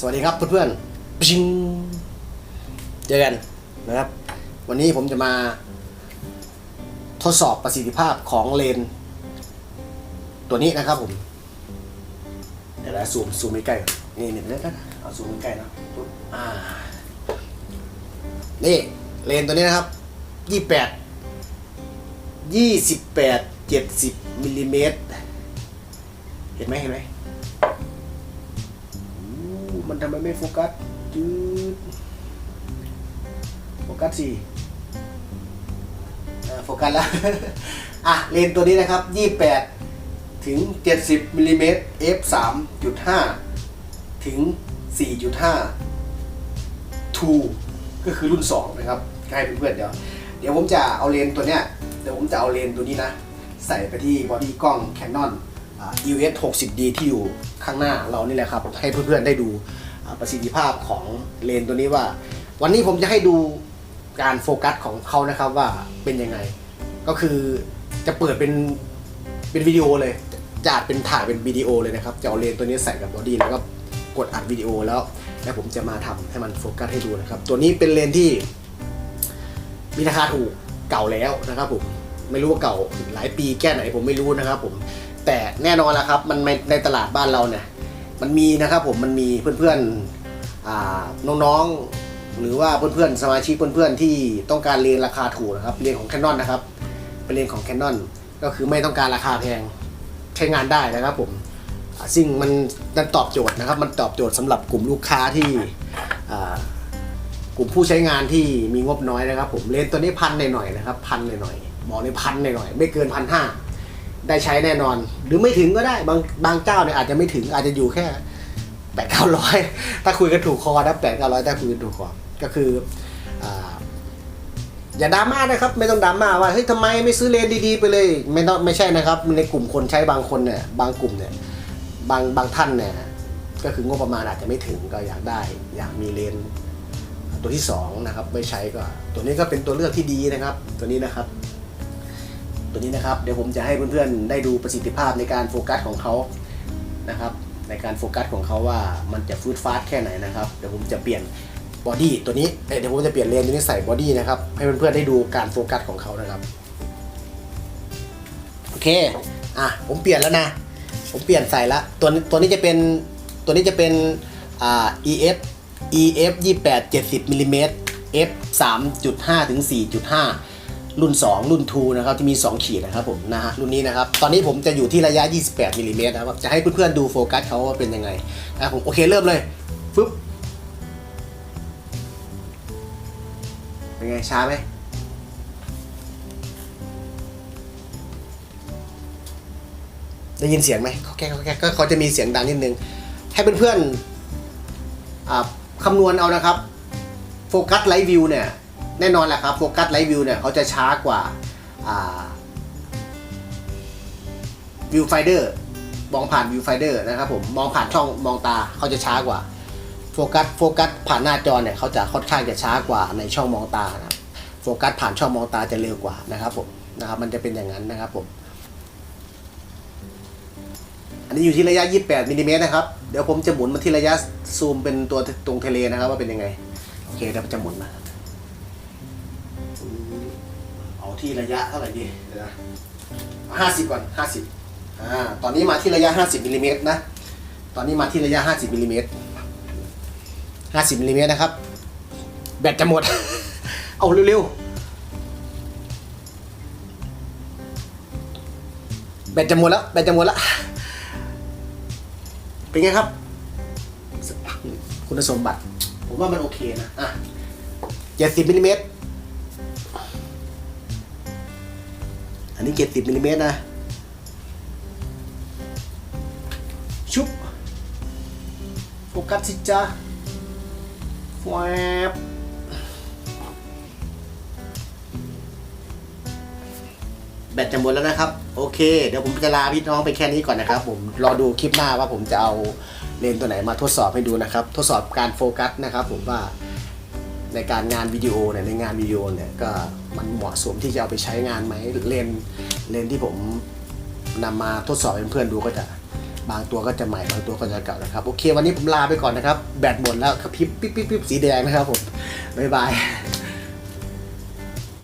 สวัสดีครับเพื่อนๆปิงเจอกันนะครับ วันนี้ผมจะมาทดสอบประสิทธิภาพของเลน ตัวนี้นะครับผมเดี๋ยวนะซูมซูมใกล้ๆก่อนนี่นี่เดี๋ยวนะเอาซูมใกล้ๆนะปุ๊บอ่านี่เลนตัวนี้นะครับยี่แปดยี่สิบแปดเจ็ดสิบมิลลิเมตรเห็นไหมเห็นไหม มันทำไมไม่โฟกัสจืดโฟกัสสิอ่โฟกัสแล้ว อะ เลนตัวนี้นะครับ 28 ถึง 70มิลลิเมตร f 3.5 ถึง 4.5 2 ก็คือรุ่น 2 นะครับให้เพื่อนๆเดี๋ยว เดี๋ยวผมจะเอาเลนตัวเนี้ย เดี๋ยวผมจะเอาเลนตัวนี้นะ ใส่ไปที่บอดี้กล้อง Canon อ่า EOS 60D ที่อยู่ข้างหน้าเรานี่แหละครับ ให้เพื่อนๆได้ดูประสิทธิภาพของเลนตัวนี้ว่า วันนี้ผมจะให้ดูการโฟกัสของเขานะครับว่าเป็นยังไง ก็คือจะเปิดเป็นเป็นวิดีโอเลยจะอัดเป็นถ่ายเป็นวิดีโอเลยนะครับจะเอาเลนตัวนี้ใส่กับบอดี้แล้วก็กดอัดวิดีโอแล้ว แล้วผมจะมาทำให้มันโฟกัสให้ดูนะครับ ตัวนี้เป็นเลนที่มีราคาถูกเก่าแล้วนะครับผม ไม่รู้ว่าเก่าหลายปีแค่ไหนผมไม่รู้นะครับ ผมแต่แน่นอนแล้วครับ มันในในตลาดบ้านเราเนี่ย มันมีนะครับผมมันมีเพื่อนๆน้องๆ หรือว่าเพื่อนๆสมาชิกเพื่อนๆที่ต้องการเรียนราคาถูกนะครับเรียนของ Canon นะครับเป็นเรียนของ Canon ก็คือไม่ต้องการราคาแพงใช้งานได้นะครับผมซึ่งมันมันตอบโจทย์นะครับ มันตอบโจทย์สำหรับกลุ่มลูกค้าที่กลุ่มผู้ใช้งานที่มีงบน้อยนะครับ ผมเลนตัวนี้พันหน่อยๆนะครับพันหน่อยๆ บอกในพันหน่อยๆไม่เกินพันห้าได้ใช้แน่นอน หรือไม่ถึงก็ได้บางบางเจ้าเนี่ยอาจจะไม่ถึงอาจจะอยู่แค่แปดเก้าร้อยถ้าคุยกันถูกคอนะแปดเก้าร้อยถ้าคุยกันถูกคอก็คืออย่าดราม่านะครับ ไม่ต้องดราม่าว่าเฮ้ยทำไมไม่ซื้อเลนดีๆไปเลย ไม่ต้องไม่ใช่นะครับ ในกลุ่มคนใช้บางคนเนี่ยบางกลุ่มเนี่ยบางบางท่านเนี่ยก็คืองบประมาณอาจจะไม่ถึงก็อยากได้ อยากมีเลนตัวที่2นะครับไม่ใช้ก็ ตัวนี้ก็เป็นตัวเลือกที่ดีนะครับ ตัวนี้นะครับ ตัวนี้นะครับ เดี๋ยวผมจะให้เพื่อนๆได้ดูประสิทธิภาพในการโฟกัสของเขานะครับ ในการโฟกัสของเขาว่ามันจะฟูดฟาสแค่ไหนนะครับ เดี๋ยวผมจะเปลี่ยนบอดี้ตัวนี้เดี๋ยวผมจะเปลี่ยนเลนตัวนี้ใส่บอดี้นะครับ ให้เพื่อนๆได้ดูการโฟกัสของเขานะครับ โอเค อะ ผมเปลี่ยนแล้วนะ ผมเปลี่ยนใส่ละ ตัวตัวนี้จะเป็น ตัวนี้จะเป็น อ่า EF EF 28 70มิลลิเมตร F 3.5ถึง4.5 รุ่น 2 รุ่น2นะครับที่มี 2 ขีดนะครับผมนะฮะรุ่นนี้นะครับตอนนี้ผมจะอยู่ที่ระยะ 28มิลลิเมตรนะครับจะให้เพื่อนๆดูโฟกัสเขาว่าเป็นยังไงนะผมโอเคเริ่มเลยฟึบเป็นไงช้าไหมได้ยินเสียงไหมเขาแก้เขาแก้ก็เขาจะมีเสียงดังนิดนึง ให้เพื่อนๆอ่าคำนวณเอานะครับ โฟกัสไลท์วิวเนี่ย แน่นอนแหละครับโฟกัสไลท์วิวเนี่ยเขาจะช้ากว่าวิวไฟเดอร์มองผ่านวิวไฟเดอร์นะครับผมมองผ่านช่องมองตาเขาจะช้ากว่าโฟกัสโฟกัสผ่านหน้าจอเนี่ยเขาจะค่อนข้างจะช้ากว่าในช่องมองตานะโฟกัสผ่านช่องมองตาจะเร็วกว่านะครับผมนะครับมันจะเป็นอย่างนั้นนะครับผมอันนี้อยู่ที่ระยะ 28มิลลิเมตรนะครับ เดี๋ยวผมจะหมุนมาที่ระยะซูมเป็นตัวตรงทะเลนะครับว่าเป็นยังไง โอเคเดี๋ยวผมจะหมุนมา เอาที่ระยะเท่าไหร่ดีเดี๋ยวนะห้าสิบก่อนห้าสิบอ่าตอนนี้มาที่ระยะ50มิลลิเมตรนะ ตอนนี้มาที่ระยะ50มิลลิเมตร50มิลลิเมตรนะครับ แบตจะหมด เอาเร็วๆ แบตจะหมดแล้ว แบตจะหมดแล้ว เป็นไงครับ คุณสมบัติ ผมว่ามันโอเคนะ อะเจ็ดสิบมิลลิเมตร อันนี้เจ็ดสิบมิลลิเมตรนะ ชุบ โฟกัสสิจ้าแวบแบตจะหมดแล้วนะครับ โอเค เดี๋ยวผมจะลาพี่น้องไปแค่นี้ก่อนนะครับ ผมรอดูคลิปหน้าว่าผมจะเอาเลนตัวไหนมาทดสอบให้ดูนะครับ ทดสอบการโฟกัสนะครับผมว่า ในการงานวิดีโอเนี่ยในงานวิดีโอเนี่ยก็มันเหมาะสมที่จะเอาไปใช้งานไหมเลนเลนที่ผมนำมาทดสอบให้เพื่อนๆดูก็จะบางตัวก็จะใหม่บางตัวก็จะเก่านะครับ โอเค วันนี้ผมลาไปก่อนนะครับ แบตหมดแล้วครับพริบปิ๊บปิ๊บปิ๊บสีแดงนะครับผมบ๊ายบาย